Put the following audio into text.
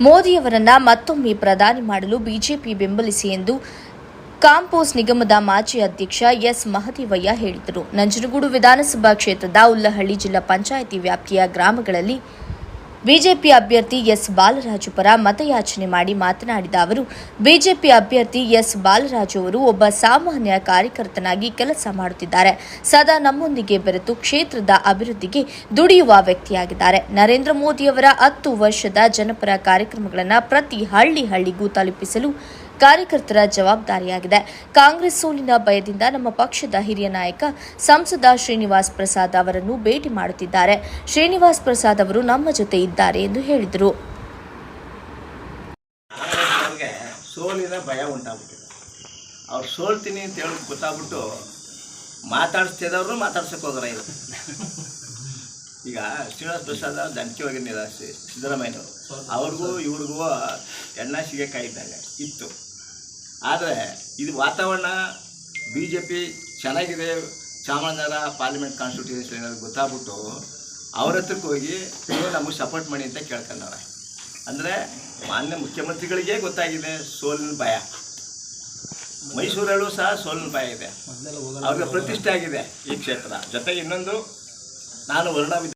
ಮೋದಿಯವರನ್ನ ಮತ್ತೊಮ್ಮೆ ಪ್ರಧಾನಿ ಮಾಡಲು ಬಿಜೆಪಿ ಬೆಂಬಲಿಸಿ ಎಂದು ಕಾಂಪೋಸ್ ನಿಗಮದ ಮಾಜಿ ಅಧ್ಯಕ್ಷ ಎಸ್ ಮಹದೇವಯ್ಯ ಹೇಳಿದರು. ನಂಜನಗೂಡು ವಿಧಾನಸಭಾ ಕ್ಷೇತ್ರದ ಉಲ್ಲಹಳ್ಳಿ ಜಿಲ್ಲಾ ಪಂಚಾಯಿತಿ ವ್ಯಾಪ್ತಿಯ ಗ್ರಾಮಗಳಲ್ಲಿ ಬಿಜೆಪಿ ಅಭ್ಯರ್ಥಿ ಎಸ್ ಬಾಲರಾಜು ಪರ ಮತಯಾಚನೆ ಮಾಡಿ ಮಾತನಾಡಿದ ಅವರು, ಬಿಜೆಪಿ ಅಭ್ಯರ್ಥಿ ಎಸ್ ಬಾಲರಾಜು ಅವರು ಒಬ್ಬ ಸಾಮಾನ್ಯ ಕಾರ್ಯಕರ್ತನಾಗಿ ಕೆಲಸ ಮಾಡುತ್ತಿದ್ದಾರೆ. ಸದಾ ನಮ್ಮೊಂದಿಗೆ ಬೆರೆತು ಕ್ಷೇತ್ರದ ಅಭಿವೃದ್ಧಿಗೆ ದುಡಿಯುವ ವ್ಯಕ್ತಿಯಾಗಿದ್ದಾರೆ. ನರೇಂದ್ರ ಮೋದಿಯವರ ಹತ್ತು ವರ್ಷದ ಜನಪರ ಕಾರ್ಯಕ್ರಮಗಳನ್ನು ಪ್ರತಿ ಹಳ್ಳಿ ಹಳ್ಳಿಗೂ ತಲುಪಿಸಲು ಕಾರ್ಯಕರ್ತರ ಜವಾಬ್ದಾರಿಯಾಗಿದೆ. ಕಾಂಗ್ರೆಸ್ ಸೋಲಿನ ಭಯದಿಂದ ನಮ್ಮ ಪಕ್ಷದ ಹಿರಿಯ ನಾಯಕ ಸಂಸದ ಶ್ರೀನಿವಾಸ್ ಪ್ರಸಾದ್ ಅವರನ್ನು ಭೇಟಿ ಮಾಡುತ್ತಿದ್ದಾರೆ. ಶ್ರೀನಿವಾಸ್ ಪ್ರಸಾದ್ ಅವರು ನಮ್ಮ ಜೊತೆ ಇದ್ದಾರೆ ಎಂದು ಹೇಳಿದರು. ಸೋಲಿನ ಭಯ ಉಂಟಾಗ್ಬಿಟ್ಟಿದೆ. ಅವ್ರು ಸೋಲ್ತೀನಿ ಅಂತ ಹೇಳಿ ಗೊತ್ತಾಗ್ಬಿಟ್ಟು ಮಾತಾಡಿಸ್ತಿದ್ದವ್ರು ಮಾತಾಡ್ಸಕ್ಕೆ ಹೋದ್ರೆ ಇದು ಈಗ ಶ್ರೀನಿವಾಸ ಪ್ರಸಾದ್ ಹೋಗಿ ನಿರಾಸೆ ಸಿದ್ದರಾಮಯ್ಯನವರು ಅವ್ರಿಗೂ ಇವ್ರಿಗೂ ಎಣ್ಣ ಸಿಗಕಾಯಿ ಇದ್ದಾಗ ಇತ್ತು. ಆದರೆ ಇದು ವಾತಾವರಣ ಬಿ ಜೆ ಪಿ ಚೆನ್ನಾಗಿದೆ ಚಾಮರಾಜನಗರ ಪಾರ್ಲಿಮೆಂಟ್ ಕಾನ್ಸ್ಟಿಟ್ಯೂಷನ್ ಏನಾದ್ರು ಗೊತ್ತಾಗ್ಬಿಟ್ಟು ಅವ್ರ ಹತ್ರಕ್ಕೆ ಹೋಗಿ ನೀವು ನಮಗೆ ಸಪೋರ್ಟ್ ಮಾಡಿ ಅಂತ ಕೇಳ್ಕೊಂಡವ್ರೆ. ಅಂದರೆ ಮಾನ್ಯ ಮುಖ್ಯಮಂತ್ರಿಗಳಿಗೆ ಗೊತ್ತಾಗಿದೆ ಸೋಲಿನ ಭಯ. ಮೈಸೂರಲ್ಲೂ ಸಹ ಸೋಲಿನ ಭಯ ಇದೆ. ಅವ್ರಿಗೆ ಪ್ರತಿಷ್ಠೆ ಆಗಿದೆ ಈ ಕ್ಷೇತ್ರ. ಜೊತೆಗೆ ಇನ್ನೊಂದು ನಾನು ವರ್ಣ